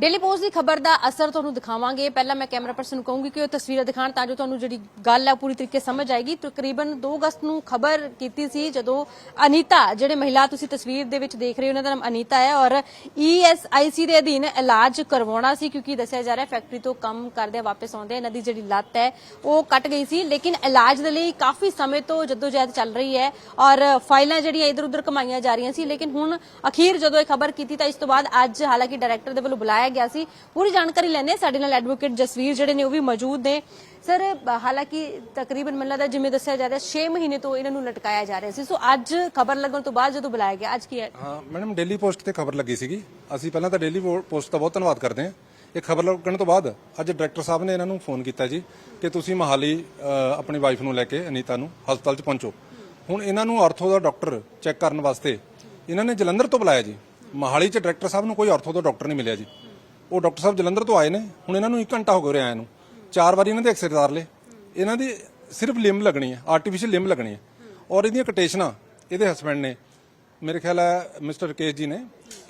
Daily post ਦੀ ਖਬਰ ਦਾ ਅਸਰ ਤੁਹਾਨੂੰ ਦਿਖਾਵਾਂਗੇ। ਪਹਿਲਾਂ ਮੈਂ ਕੈਮਰਾ ਪਰਸਨ ਨੂੰ ਕਹੂੰਗੀ ਕਿ ਉਹ ਤਸਵੀਰਾਂ ਦਿਖਾਣ ਤਾਂ ਜੋ ਤੁਹਾਨੂੰ ਜਿਹੜੀ ਗੱਲ ਹੈ ਉਹ ਪੂਰੀ ਤਰੀਕੇ ਸਮਝ ਆਏਗੀ। ਤਕਰੀਬਨ 2 ਅਗਸਤ ਨੂੰ ਖਬਰ ਕੀਤੀ ਸੀ ਜਦੋਂ ਅਨੀਤਾ, ਜਿਹੜੇ ਮਹਿਲਾ ਤੁਸੀਂ ਤਸਵੀਰ ਦੇ ਵਿੱਚ ਦੇਖ ਰਹੇ ਹੋ, ਉਹਨਾਂ ਦਾ ਨਾਮ ਅਨੀਤਾ ਹੈ ਔਰ ਈਐਸਆਈਸੀ ਦੇ ਅਧੀਨ ਇਲਾਜ ਕਰਵਾਉਣਾ ਸੀ ਕਿਉਂਕਿ ਦੱਸਿਆ ਜਾ ਰਿਹਾ ਫੈਕਟਰੀ ਤੋਂ ਕੰਮ ਕਰਦੇ ਵਾਪਸ ਆਉਂਦੇ ਇਹਨਾਂ ਦੀ ਜਿਹੜੀ ਲੱਤ ਹੈ, ਉਹ ਕੱਟ ਗਈ ਸੀ। ਲੇਕਿਨ ਇਲਾਜ ਦੇ ਲਈ ਕਾਫੀ ਸਮੇਂ ਤੋਂ ਜਦੋਜਹਿਦ ਚੱਲ ਰਹੀ ਹੈ ਔਰ ਫਾਈਲਾਂ ਜਿਹੜੀਆਂ ਇਧਰ ਉਧਰ ਕਮਾਈਆਂ ਜਾ ਰਹੀਆਂ ਸੀ। ਲੇਕਿਨ ਹੁਣ ਅਖੀਰ ਜਦੋਂ ਇਹ ਖਬਰ ਕੀਤੀ ਤਾਂ ਇਸ ਤੋਂ ਬਾਅਦ ਅੱਜ ਹਾਲਾਂਕਿ ਡਾਇਰੈਕਟਰ ਦੇ ਵੱਲੋਂ ਬੁਲਾਇਆ ਗਿਆ ਸੀ। ਪੂਰੀ ਜਾਣਕਾਰੀ ਲੈਣੇ ਸਾਡੇ ਨਾਲ ਐਡਵੋਕੇਟ ਜਸਵੀਰ ਜਿਹੜੇ ਨੇ ਉਹ ਵੀ ਮੌਜੂਦ ਨੇ। ਸਰ ਹਾਲਾਂਕਿ ਤਕਰੀਬਨ ਮੈਨੂੰ ਲੱਗਦਾ ਜਿਵੇਂ ਦੱਸਿਆ ਜਾ ਰਿਹਾ 6 ਮਹੀਨੇ ਤੋਂ ਇਹਨਾਂ ਨੂੰ ਲਟਕਾਇਆ ਜਾ ਰਿਹਾ ਸੀ। ਸੋ ਅੱਜ ਖਬਰ ਲੱਗਣ ਤੋਂ ਬਾਅਦ ਜਦੋਂ ਬੁਲਾਇਆ ਗਿਆ, ਅੱਜ ਕੀ ਹੈ? ਹਾਂ, ਮੈਡਮ ਡੇਲੀ ਪੋਸਟ ਤੇ ਖਬਰ ਲੱਗੀ ਸੀਗੀ। ਅਸੀਂ ਪਹਿਲਾਂ ਤਾਂ ਡੇਲੀ ਪੋਸਟ ਦਾ ਬਹੁਤ ਧੰਨਵਾਦ ਕਰਦੇ ਹਾਂ। ਇਹ ਖਬਰ ਲੱਗਣ ਤੋਂ ਬਾਅਦ ਅੱਜ ਡਾਇਰੈਕਟਰ ਸਾਹਿਬ ਨੇ ਇਹਨਾਂ ਨੂੰ ਫੋਨ ਕੀਤਾ ਜੀ ਕਿ ਤੁਸੀਂ ਮਹਾਲੀ ਆਪਣੀ ਵਾਈਫ ਨੂੰ ਲੈ ਕੇ ਅਨੀਤਾ ਨੂੰ ਹਸਪਤਾਲ 'ਚ ਪਹੁੰਚੋ। ਹੁਣ ਇਹਨਾਂ ਨੂੰ ਆਰਥੋ ਦਾ ਡਾਕਟਰ ਚੈੱਕ ਕਰਨ ਵਾਸਤੇ ਇਹਨਾਂ ਨੇ ਜਲੰਧਰ ਤੋਂ ਬੁਲਾਇਆ ਜੀ। ਮਹਾਲੀ 'ਚ ਡਾਇਰੈਕਟਰ ਸਾਹਿਬ ਨੂੰ ਕੋਈ ਆਰਥੋ ਦਾ ਡਾਕਟਰ ਨਹੀਂ ਮਿਲਿਆ ਜੀ। ਉਹ ਡਾਕਟਰ ਸਾਹਿਬ ਜਲੰਧਰ ਤੋਂ ਆਏ ਨੇ। ਹੁਣ ਇਹਨਾਂ ਨੂੰ 1 ਘੰਟਾ ਹੋ ਗਿਆ ਰਿਹਾ ਆਇਆ ਨੂੰ। ਚਾਰ ਵਾਰੀ ਇਹਨਾਂ ਦੇ ਐਕਸਰੇ ਤਾਰ ਲਏ। ਇਹਨਾਂ ਦੀ ਸਿਰਫ ਲਿੰਬ ਲੱਗਣੀ ਹੈ ਆਰਟੀਫੀਸ਼ੀਅਲ ਲਿੰਬ ਲੱਗਣੀ ਹੈ। ਔਰ ਇਹਦੀਆਂ ਕਟੇਸ਼ਨਾਂ ਇਹਦੇ ਹਸਬੰਡ ਨੇ, ਮੇਰੇ ਖਿਆਲ ਹੈ ਮਿਸਟਰ ਰਕੇਸ਼ ਜੀ ਨੇ,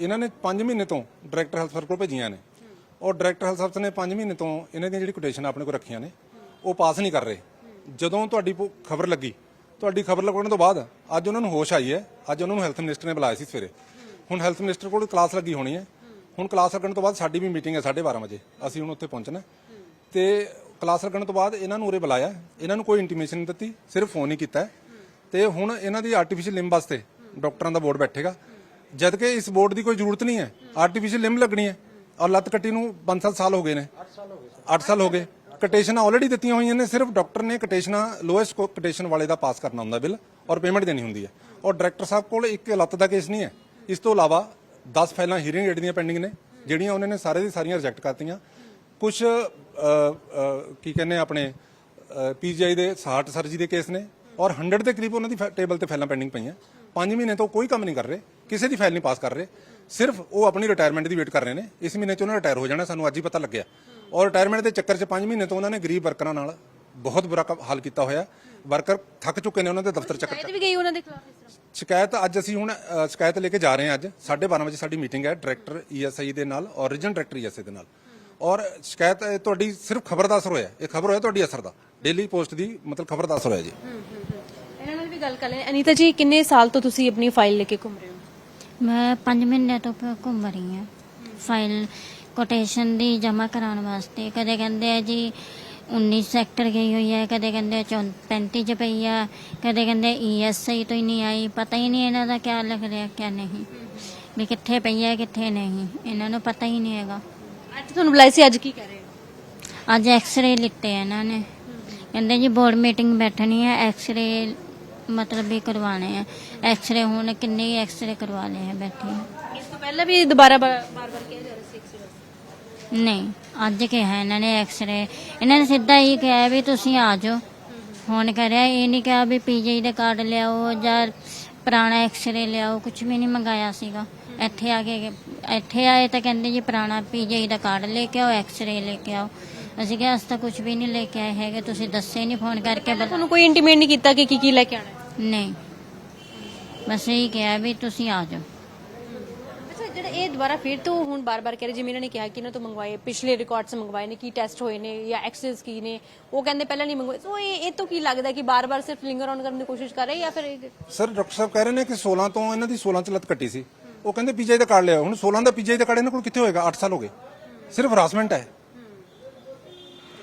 ਇਹਨਾਂ ਨੇ 5 ਮਹੀਨੇ ਤੋਂ ਡਾਇਰੈਕਟਰ ਹੈਲਥ ਸਰਕਲ ਭੇਜੀਆਂ ਨੇ। ਔਰ ਡਾਇਰੈਕਟਰ ਹੈਲਥ ਸਰਕਲ ਨੇ 5 ਮਹੀਨੇ ਤੋਂ ਇਹਨਾਂ ਦੀਆਂ ਜਿਹੜੀ ਕੋਟੇਸ਼ਨ ਆਪਣੇ ਕੋਲ ਰੱਖੀਆਂ ਨੇ, ਉਹ ਪਾਸ ਨਹੀਂ ਕਰ ਰਹੇ। ਜਦੋਂ ਤੁਹਾਡੀ ਖਬਰ ਲੱਗੀ, ਤੁਹਾਡੀ ਖਬਰ ਲੱਗਣ ਤੋਂ ਬਾਅਦ ਅੱਜ ਉਹਨਾਂ ਨੂੰ ਹੋਸ਼ ਆਈ ਹੈ। ਅੱਜ ਉਹਨਾਂ ਨੂੰ ਹੈਲਥ ਮਿਨਿਸਟਰ ਨੇ ਬੁਲਾਇਆ ਸੀ ਸਵੇਰੇ। ਹੁਣ ਹੈਲਥ ਮਿਨਿਸਟਰ ਕੋਲ ਕਲਾਸ ਲੱਗੀ ਹੋਣੀ ਹੈ। ਹੁਣ ਕਲਾਸ ਲੱਗਣ ਤੋਂ ਬਾਅਦ ਸਾਡੀ ਵੀ ਮੀਟਿੰਗ ਹੈ 12:30 ਵਜੇ। ਅਸੀਂ ਹੁਣ ਉੱਥੇ ਪਹੁੰਚਣਾ ਤੇ ਕਲਾਸ ਲੱਗਣ ਤੋਂ ਬਾਅਦ ਇਹਨਾਂ ਨੂੰ ਉਰੇ ਬੁਲਾਇਆ ਇਹਨਾਂ ਨੂੰ ਕੋਈ ਇੰਟੀਮੇਸ਼ਨ ਨਹੀਂ ਦਿੱਤੀ, ਸਿਰਫ ਫੋਨ ਹੀ ਕੀਤਾ ਹੈ। ਤੇ ਹੁਣ ਇਹਨਾਂ ਦੀ ਆਰਟੀਫੀਸ਼ੀਅਲ ਲਿੰਬ ਵਾਸਤੇ ਡਾਕਟਰਾਂ ਦਾ ਬੋਰਡ ਬੈਠੇਗਾ। ਜਦ ਕਿ ਇਸ ਬੋਰਡ ਦੀ ਕੋਈ ਜ਼ਰੂਰਤ ਨਹੀਂ ਹੈ। ਆਰਟੀਫੀਸ਼ੀਅਲ ਲਿੰਬ ਲੱਗਣੀ ਹੈ। ਔਰ ਲੱਤ ਕੱਟੀ ਨੂੰ 5-7 ਸਾਲ ਹੋ ਗਏ ਨੇ। 8 ਸਾਲ ਹੋ ਗਏ। 8 ਸਾਲ ਹੋ ਗਏ ਕਟੇਸ਼ਨਾਂ ਆਲਰੇਡੀ ਦਿੱਤੀਆਂ ਹੋਈਆਂ ਨੇ। ਸਿਰਫ ਡਾਕਟਰ ਨੇ ਕਟੇਸ਼ਨਾਂ ਲੋਐਸਟ ਕਟੇਸ਼ਨ ਵਾਲੇ ਦਾ ਪਾਸ ਕਰਨਾ ਹੁੰਦਾ ਬਿੱਲ। ਔਰ ਪੇਮੈਂਟ ਦੇਣੀ ਹੁੰਦੀ ਹੈ। ਔਰ ਡਾਇਰੈਕਟਰ ਸਾਹਿਬ ਕੋਲ ਇੱਕ ਲੱਤ ਦਾ ਕੇਸ ਨਹੀਂ ਹੈ। ਇਸ ਤੋਂ ਇਲਾਵਾ 10 ਫਾਈਲਾਂ ਹੀਅਰਿੰਗ ਏਡ ਦੀਆਂ ਪੈਂਡਿੰਗ ਨੇ, ਜਿਹੜੀਆਂ ਉਹਨਾਂ ਨੇ ਸਾਰੇ ਦੀ ਸਾਰੀਆਂ ਰਿਜੈਕਟ ਕਰਤੀਆਂ। ਕੁਝ ਕੀ ਕਹਿੰਦੇ ਆ ਆਪਣੇ ਪੀਜੀਆਈ ਦੇ 60 ਸਰਜੀ ਦੇ ਕੇਸ ਨੇ ਔਰ 100 ਦੇ ਕਰੀਬ ਉਹਨਾਂ ਦੀ ਟੇਬਲ ਤੇ ਫਾਈਲਾਂ ਪੈਂਡਿੰਗ ਪਈਆਂ। 5 ਮਹੀਨੇ ਤੋਂ ਕੋਈ ਕੰਮ ਨਹੀਂ ਕਰ ਰਹੇ, ਕਿਸੇ ਦੀ ਫਾਈਲ ਨਹੀਂ ਪਾਸ ਕਰ ਰਹੇ। ਸਿਰਫ ਉਹ ਆਪਣੀ ਰਿਟਾਇਰਮੈਂਟ ਦੀ ਵੇਟ ਕਰ ਰਹੇ ਨੇ। ਇਸ ਮਹੀਨੇ ਚ ਉਹਨਾਂ ਰਿਟਾਇਰ ਹੋ ਜਾਣਾ, ਸਾਨੂੰ ਅੱਜ ਹੀ ਪਤਾ ਲੱਗਿਆ। ਔਰ ਰਿਟਾਇਰਮੈਂਟ ਦੇ ਚੱਕਰ ਚ 5 ਮਹੀਨੇ ਤੋਂ ਉਹਨਾਂ ਨੇ ਗਰੀਬ ਵਰਕਰਾਂ ਨਾਲ ਬਹੁਤ ਬੁਰਾ ਕੰਮ- ਹਾਲ ਕੀਤਾ ਹੋਇਆ। ਵਰਕਰ ਥੱਕ ਚੁੱਕੇ ਨੇ ਉਹਨਾਂ ਦੇ ਦਫ਼ਤਰ ਚੱਕਰ ਸ਼ਾਇਦ ਵੀ ਗਈ ਉਹਨਾਂ ਦੇ ਖਿਲਾਫ ਇਸ ਤਰ੍ਹਾਂ? ਸ਼ਿਕਾਇਤ ਅੱਜ ਅਸੀਂ ਹੁਣ ਅ, ਸ਼ਿਕਾਇਤ ਲੈ ਕੇ ਜਾ ਰਹੇ ਹਾਂ ਅੱਜ। 12:30 ਵਜੇ ਸਾਡੀ ਮੀਟਿੰਗ ਹੈ ਡਾਇਰੈਕਟਰ ਈਐਸਆਈ ਦੇ ਨਾਲ ਔਰ ਰੀਜਨ ਡਾਇਰੈਕਟਰ ਈਐਸਆਈ ਦੇ ਨਾਲ। ਔਰ ਸ਼ਿਕਾਇਤ ਇਹ ਤੁਹਾਡੀ ਸਿਰਫ ਖਬਰ ਦਾ ਅਸਰ ਹੋਇਆ ਇਹ ਖਬਰ ਹੋਇਆ ਤੁਹਾਡੀ ਅਸਰ ਦਾ। ਡੇਲੀ ਪੋਸਟ ਦੀ ਮਤਲਬ ਖਬਰ ਦਾ ਅਸਰ ਹੋਇਆ ਜੀ। ਇਹਨਾਂ ਨਾਲ ਵੀ ਗੱਲ ਕਰ ਲੈ ਅਨੀਤਾ ਜੀ ਕਿੰਨੇ ਸਾਲ ਤੋਂ ਤੁਸੀਂ ਆਪਣੀ ਫਾਈਲ ਲੈ ਕੇ ਘੁੰਮ ਰਹੇ ਹੋ? ਮੈਂ 5 ਮਹੀਨੇ ਤੋਂ ਪ- ਘੁੰਮ ਰਹੀ ਹਾਂ। ਫਾਈਲ ਕੋਟੇਸ਼ਨ ਦੀ ਜਮ੍ਹਾਂ ਕਰਾਉਣ ਵਾਸਤੇ। ਕਦੇ ਕਹਿੰਦੇ ਆ ਜੀ 19 ਸੈਕਟਰ ਗਈ ਹੋਈ ਹੈ ਕਦੇ ਕਹਿੰਦੇ 35 ਚ ਪਈ ਆ ਕਦੇ ਕਹਿੰਦੇ ਈਐਸਆਈ ਤੋਂ ਹੀ ਨਹੀਂ ਆਈ ਪਤਾ ਹੀ ਨਹੀਂ ਇਹਨਾਂ ਦਾ ਕਿਆ ਲਿਖ ਰਿਹਾ ਕਿਆ ਨਹੀਂ। ਵੀ ਕਿੱਥੇ ਪਈ ਹੈ ਕਿੱਥੇ ਨਹੀਂ ਇਹਨਾਂ ਨੂੰ ਪਤਾ ਹੀ ਨਹੀਂ ਹੈਗਾ। ਅੱਜ ਤੁਹਾਨੂੰ ਬੁਲਾਇਆ ਸੀ ਅੱਜ ਕੀ ਕਰ ਰਹੇ ਹੋ? ਅੱਜ ਐਕਸ-ਰੇ ਲਿੱਤੇ ਆ ਇਹਨਾਂ ਨੇ। ਕਹਿੰਦੇ ਜੀ ਬੋਰਡ ਮੀਟਿੰਗ ਬੈਠਣੀ ਹੈ ਐਕਸ-ਰੇ ਮਤਲਬ ਵੀ ਕਰਵਾਣੇ ਆ। ਐਕਸ-ਰੇ ਹੁਣ ਕਿੰਨੇ ਐਕਸ-ਰੇ ਕਰਵਾ ਲਏ ਆ ਬੈਠੇ। ਇਸ ਤੋਂ ਪਹਿਲਾਂ ਵੀ ਦੁਬਾਰਾ ਬਾਰ-ਬਾਰ ਕਿਹਾ ਜਾ ਰਿਹਾ? ਨਹੀਂ ਅੱਜ ਕਿਹਾ ਇਹਨਾਂ ਨੇ ਐਕਸ-ਰੇ ਇਹਨਾਂ ਨੇ ਸਿੱਧਾ ਹੀ ਕਿਹਾ ਵੀ ਤੁਸੀਂ ਆ ਜਾਓ। ਹੁਣ ਕਰਿਆ ਇਹ ਨਹੀਂ ਕਿਹਾ ਵੀ ਪੀਜੀ ਦੇ ਕਾਰਡ ਲਿਆਓ ਜਾਂ ਪੁਰਾਣਾ ਐਕਸ-ਰੇ ਲਿਆਓ ਕੁਝ ਵੀ ਨਹੀਂ ਮੰਗਾਇਆ ਸੀਗਾ। ਇੱਥੇ ਆ ਕੇ ਇੱਥੇ ਆਏ ਤਾਂ ਕਹਿੰਦੇ ਜੀ ਪੁਰਾਣਾ ਪੀਜੀ ਦਾ ਕਾਰਡ ਲੈ ਕੇ ਆਓ ਐਕਸ-ਰੇ ਲੈ ਕੇ ਆਓ। ਅਸੀਂ ਕਿਹਾ ਅਸੀਂ ਤਾਂ ਕੁਝ ਵੀ ਨਹੀਂ ਲੈ ਕੇ ਆਏ ਹੈਗੇ ਤੁਸੀਂ ਦੱਸੇ ਨਹੀਂ ਫੋਨ ਕਰਕੇ ਬਸ ਤੁਹਾਨੂੰ ਕੋਈ ਇੰਟੀਮੇਟ ਨਹੀਂ ਕੀਤਾ ਕਿ ਕੀ ਕੀ ਲੈ ਕੇ ਆਣਾ ਹੈ? ਨਹੀਂ। ਬਸ ਇਹ ਕਿਹਾ ਵੀ ਤੁਸੀਂ ਆ ਜਾਓ। ਜਿਹੜਾ ਇਹ ਦੁਬਾਰਾ ਫਿਰ ਤੋਂ ਹੁਣ ਬਾਰ-ਬਾਰ ਕਹਿ ਰਹੇ, ਜਿਵੇਂ ਇਹਨਾਂ ਨੇ ਕਿਹਾ ਕਿ ਇਹਨਾਂ ਤੋਂ ਮੰਗਵਾਏ, ਪਿਛਲੇ ਰਿਕਾਰਡਸ ਮੰਗਵਾਏ ਨੇ, ਕੀ ਟੈਸਟ ਹੋਏ ਨੇ ਜਾਂ ਐਕਸੈਸ ਕੀ ਨੇ, ਉਹ ਕਹਿੰਦੇ ਪਹਿਲਾਂ ਨਹੀਂ ਮੰਗਵਾਏ। ਸੋ ਇਹ ਇਹ ਤੋਂ ਕੀ ਲੱਗਦਾ ਕਿ ਬਾਰ-ਬਾਰ ਸਿਰਫ ਲਿੰਗਰ ਆਨ ਕਰਨ ਦੀ ਕੋਸ਼ਿਸ਼ ਕਰ ਰਹੇ ਜਾਂ ਫਿਰ ਇਹ- ਸਰ ਡਾਕਟਰ ਸਾਹਿਬ ਕਹਿ ਰਹੇ ਨੇ ਕਿ 16 ਤੋਂ ਇਹਨਾਂ ਦੀ 16 ਚ ਲੱਤ ਕੱਟੀ ਸੀ। ਉਹ ਕਹਿੰਦੇ ਪੀਜੀਆਈ ਦਾ ਕਾਰਡ ਲਿਆ ਹੁਣ 16 ਦਾ ਪੀਜੀਆਈ ਦਾ ਕਾਰਡ ਇਹਨਾਂ ਕੋਲ ਕਿੱਥੇ ਹੋਏਗਾ? 8 ਸਾਲ ਹੋ ਗਏ। ਸਿਰਫ ਹਰਾਸਮੈਂਟ ਹੈ।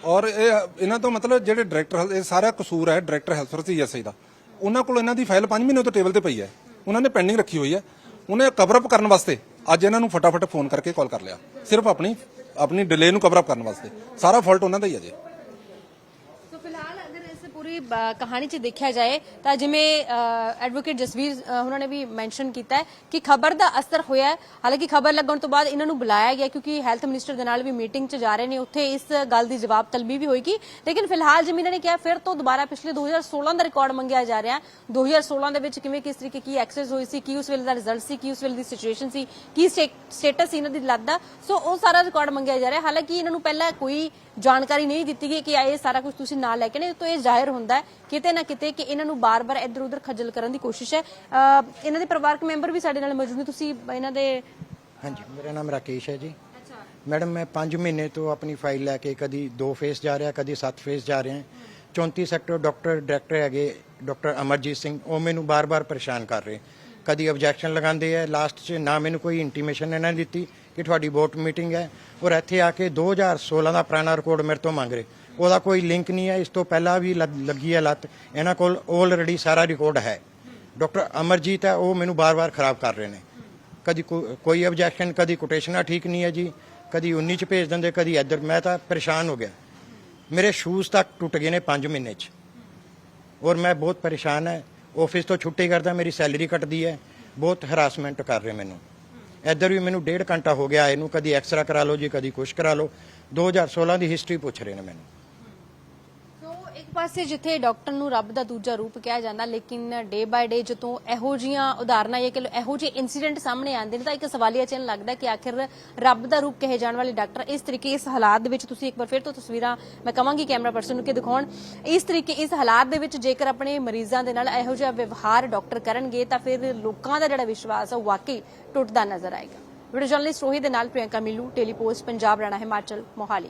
ਔਰ ਇਹ, ਇਹਨਾਂ ਤੋਂ ਮਤਲਬ ਜਿਹੜੇ ਡਾਇਰੈਕਟਰ ਇਹ ਸਾਰਾ ਕਸੂਰ ਹੈ ਡਾਇਰੈਕਟਰ ਹੈਲਥ ਸਰਵਿਸ ਈਐਸਆਈ ਦਾ। ਉਹਨਾਂ ਕੋਲ ਇਹਨਾਂ ਦੀ ਫਾਈਲ 5 ਮਹੀਨੇ ਤੋਂ ਟੇਬਲ ਤੇ ਪਈ ਹੈ। ਉਹਨਾਂ ਨੇ ਪੈਂਡਿੰਗ ਰੱਖੀ ਹੋਈ ਹੈ। ਉਹਨੇ ਕਵਰ ਅਪ ਕਰਨ ਵਾਸਤੇ ਅੱਜ ਇਹਨਾਂ ਨੂੰ ਫਟਾਫਟ ਫੋਨ ਕਰਕੇ ਕਾਲ ਕਰ ਲਿਆ। ਸਿਰਫ ਆਪਣੀ ਆਪਣੀ ਡਿਲੇ ਨੂੰ ਕਵਰ ਅਪ ਕਰਨ ਵਾਸਤੇ। ਸਾਰਾ ਫਾਲਟ ਉਹਨਾਂ ਦਾ ਹੀ ਹੈ ਜੀ। ਇਸ ਕਹਾਣੀ 'ਚ ਦੇਖਿਆ ਜਾਏ ਤਾਂ ਜਿਵੇਂ ਐਡਵੋਕੇਟ ਜਸਵੀਰ ਉਹਨਾਂ ਨੇ ਵੀ ਮੈਂਸ਼ਨ ਕੀਤਾ ਹੈ ਕਿ ਖਬਰ ਦਾ ਅਸਰ ਹੋਇਆ ਹੈ। ਹਾਲਾਂਕਿ ਖਬਰ ਲੱਗਣ ਤੋਂ ਬਾਅਦ ਇਹਨਾਂ ਨੂੰ ਬੁਲਾਇਆ ਗਿਆ ਕਿਉਂਕਿ ਹੈਲਥ ਮਿਨਿਸਟਰ ਦੇ ਨਾਲ ਵੀ ਮੀਟਿੰਗ 'ਚ ਜਾ ਰਹੇ ਨੇ। ਉੱਥੇ ਇਸ ਗੱਲ ਦੀ ਜਵਾਬ ਤਲਬੀ ਵੀ ਹੋਏਗੀ। ਲੇਕਿਨ ਫਿਲਹਾਲ ਜਿਵੇਂ ਇਹਨਾਂ ਨੇ ਕਿਹਾ, ਫਿਰ ਤੋਂ ਦੁਬਾਰਾ ਪਿਛਲੇ 2016 ਦਾ ਰਿਕਾਰਡ ਮੰਗਿਆ ਜਾ ਰਿਹਾ। ਹੈ 2016 ਦੇ ਵਿੱਚ ਕਿਵੇਂ, ਕਿਸ ਤਰੀਕੇ ਕੀ ਐਕਸੈਸ ਹੋਈ ਸੀ, ਕੀ ਉਸ ਵੇਲੇ ਦਾ ਰਿਜ਼ਲਟ ਸੀ, ਕੀ ਉਸ ਵੇਲੇ ਦੀ ਸਿਚੁਏਸ਼ਨ ਸੀ, ਕੀ ਸਟੇਟਸ ਸੀ ਇਹਨਾਂ ਦੀ ਲੱਤ ਦਾ। ਸੋ ਉਹ ਸਾਰਾ ਰਿਕਾਰਡ ਮੰਗਿਆ ਜਾ ਰਿਹਾ। ਹਾਲਾਂਕਿ ਇਹਨਾਂ ਨੂੰ ਪਹਿਲਾਂ ਕੋਈ ਜਾਣਕਾਰੀ ਨਹੀਂ ਦਿੱਤੀ ਗਈ ਕਿ ਇਹ ਸਾਰਾ ਕੁਝ ਤੁਸੀਂ ਨਾਲ ਲੈ ਕੇ ਨੇ, ਤੋਂ ਇਹ ਜ਼ਾਹਿਰ ਹੁੰਦਾ ਹੈ। ਕਿਤੇ ਨਾ ਕਿਤੇ ਕਿ ਇਹਨਾਂ ਨੂੰ ਬਾਰ-ਬਾਰ ਇੱਧਰ ਉੱਧਰ ਖੱਜਲ ਕਰਨ ਦੀ ਕੋਸ਼ਿਸ਼ ਹੈ। ਇਹਨਾਂ ਦੇ ਪਰਿਵਾਰਕ ਮੈਂਬਰ ਵੀ ਸਾਡੇ ਨਾਲ ਮੌਜੂਦ ਨੇ। ਤੁਸੀਂ ਇਹਨਾਂ ਦੇ ਹਾਂਜੀ ਮੇਰਾ ਨਾਮ ਰਾਕੇਸ਼ ਹੈ ਜੀ। ਮੈਡਮ ਮੈਂ 5 ਮਹੀਨੇ ਤੋਂ ਆਪਣੀ ਫਾਈਲ ਲੈ ਕੇ ਕਦੀ 2 ਫੇਸ ਜਾ ਰਿਹਾ ਕਦੀ 7 ਫੇਸ ਜਾ ਰਿਹਾ। 34 ਸੈਕਟਰ ਡਾਕਟਰ ਡਾਇਰੈਕਟਰ ਹੈਗੇ ਡਾਕਟਰ ਅਮਰਜੀਤ ਸਿੰਘ। ਉਹ ਮੈਨੂੰ ਬਾਰ-ਬਾਰ ਪਰੇਸ਼ਾਨ ਕਰ ਰਹੇ। ਕਦੀ ਆਬਜੈਕਸ਼ਨ ਲਗਾਉਂਦੇ ਆ। ਲਾਸਟ 'ਚ ਨਾ ਮੈਨੂੰ ਕੋਈ ਇੰਟੀਮੇਸ਼ਨ ਇਹਨਾਂ ਨੇ ਦਿੱਤੀ ਕਿ ਤੁਹਾਡੀ ਬੋਰਡ ਮੀਟਿੰਗ ਹੈ। ਔਰ ਇੱਥੇ ਆ ਕੇ 2016 ਦਾ ਪੁਰਾਣਾ ਰਿਕਾਰਡ ਮੇਰੇ ਤੋਂ ਮੰਗ ਰਹੇ। ਉਹਦਾ ਕੋਈ ਲਿੰਕ ਨਹੀਂ ਹੈ। ਇਸ ਤੋਂ ਪਹਿਲਾਂ ਵੀ ਲੱਗ- ਲੱਗੀ ਹੈ ਲੱਤ। ਇਹਨਾਂ ਕੋਲ ਆਲਰੇਡੀ ਸਾਰਾ ਰਿਕਾਰਡ ਹੈ। ਡਾਕਟਰ ਅਮਰਜੀਤ ਹੈ, ਉਹ ਮੈਨੂੰ ਬਾਰ-ਬਾਰ ਖਰਾਬ ਕਰ ਰਹੇ ਨੇ। ਕਦੀ ਕੋ- ਕੋਈ ਆਬਜੈਕਸ਼ਨ ਕਦੀ ਕੋਟੇਸ਼ਨਾਂ ਠੀਕ ਨਹੀਂ ਹੈ ਜੀ। ਕਦੀ 19 ਚ ਭੇਜ ਦਿੰਦੇ, ਕਦੀ ਇੱਧਰ। ਮੈਂ ਤਾਂ ਪਰੇਸ਼ਾਨ ਹੋ ਗਿਆ। ਮੇਰੇ ਸ਼ੂਜ਼ ਤੱਕ ਟੁੱਟ ਗਏ ਨੇ 5 ਮਹੀਨੇ ਚ। ਔਰ ਮੈਂ ਬਹੁਤ ਪਰੇਸ਼ਾਨ ਹੈ। ਆਫਿਸ ਤੋਂ ਛੁੱਟੀ ਕਰਦਾ, ਮੇਰੀ ਸੈਲਰੀ ਕੱਟਦੀ ਹੈ। ਬਹੁਤ ਹਰਾਸਮੈਂਟ ਕਰ ਰਹੇ ਮੈਨੂੰ। ਇੱਧਰ ਵੀ ਮੈਨੂੰ ਡੇਢ ਘੰਟਾ ਹੋ ਗਿਆ, ਇਹਨੂੰ ਕਦੀ ਐਕਸਰਾ ਕਰਾ ਲਓ ਜੀ, ਕਦੀ ਕੁਛ ਕਰਾ ਲਓ। 2016 ਦੀ ਹਿਸਟਰੀ ਪੁੱਛ ਰਹੇ ਨੇ ਮੈਨੂੰ। ਪਾਸੇ ਜਿੱਥੇ ਡਾਕਟਰ ਨੂੰ ਰੱਬ ਦਾ ਦੂਜਾ ਰੂਪ ਕਿਹਾ ਜਾਂਦਾ, ਲੇਕਿਨ ਡੇ ਬਾਏ ਡੇ ਜਦੋਂ ਇਹੋ ਜੀਆਂ ਉਦਾਹਰਨਾਂ ਜਾਂ ਕਿ ਇਹੋ ਜਿਹੇ ਇਨਸੀਡੈਂਟ ਸਾਹਮਣੇ ਆਉਂਦੇ ਨੇ, ਤਾਂ ਇੱਕ ਸਵਾਲੀਆ ਚਿੰਨ੍ਹ ਲੱਗਦਾ ਕਿ ਆਖਿਰ ਰੱਬ ਦਾ ਰੂਪ ਕਹੇ ਜਾਣ ਵਾਲੇ ਡਾਕਟਰ ਇਸ ਤਰੀਕੇ, ਇਸ ਹਾਲਾਤ ਦੇ ਵਿੱਚ ਤੁਸੀਂ ਇੱਕ ਵਾਰ ਫਿਰ ਤੋਂ ਤਸਵੀਰਾਂ ਮੈਂ ਕਹਾਂਗੀ ਕੈਮਰਾ ਪਰਸਨ ਨੂੰ ਕਿ ਦਿਖਾਉਣ। ਇਸ ਤਰੀਕੇ, ਇਸ ਹਾਲਾਤ ਦੇ ਵਿੱਚ ਜੇਕਰ ਆਪਣੇ ਮਰੀਜ਼ਾਂ ਦੇ ਨਾਲ ਇਹੋ ਜਿਹਾ ਵਿਵਹਾਰ ਡਾਕਟਰ ਕਰਨਗੇ, ਤਾਂ ਫਿਰ ਲੋਕਾਂ ਦਾ ਜਿਹੜਾ ਵਿਸ਼ਵਾਸ ਹੈ ਉਹ ਵਾਕਈ ਟੁੱਟਦਾ ਨਜ਼ਰ ਆਏਗਾ। ਵੀਡੀਓ ਜਰਨਲਿਸਟ ਰੋਹਿਤ ਦੇ ਨਾਲ ਪ੍ਰਿਯੰਕਾ ਮਿੱਲੂ ਟੈਲੀਪੋਸਟ ਪੰਜਾਬ, ਰਾਣਾ, ਹਿਮਾਚਲ, ਮੋਹਾਲੀ।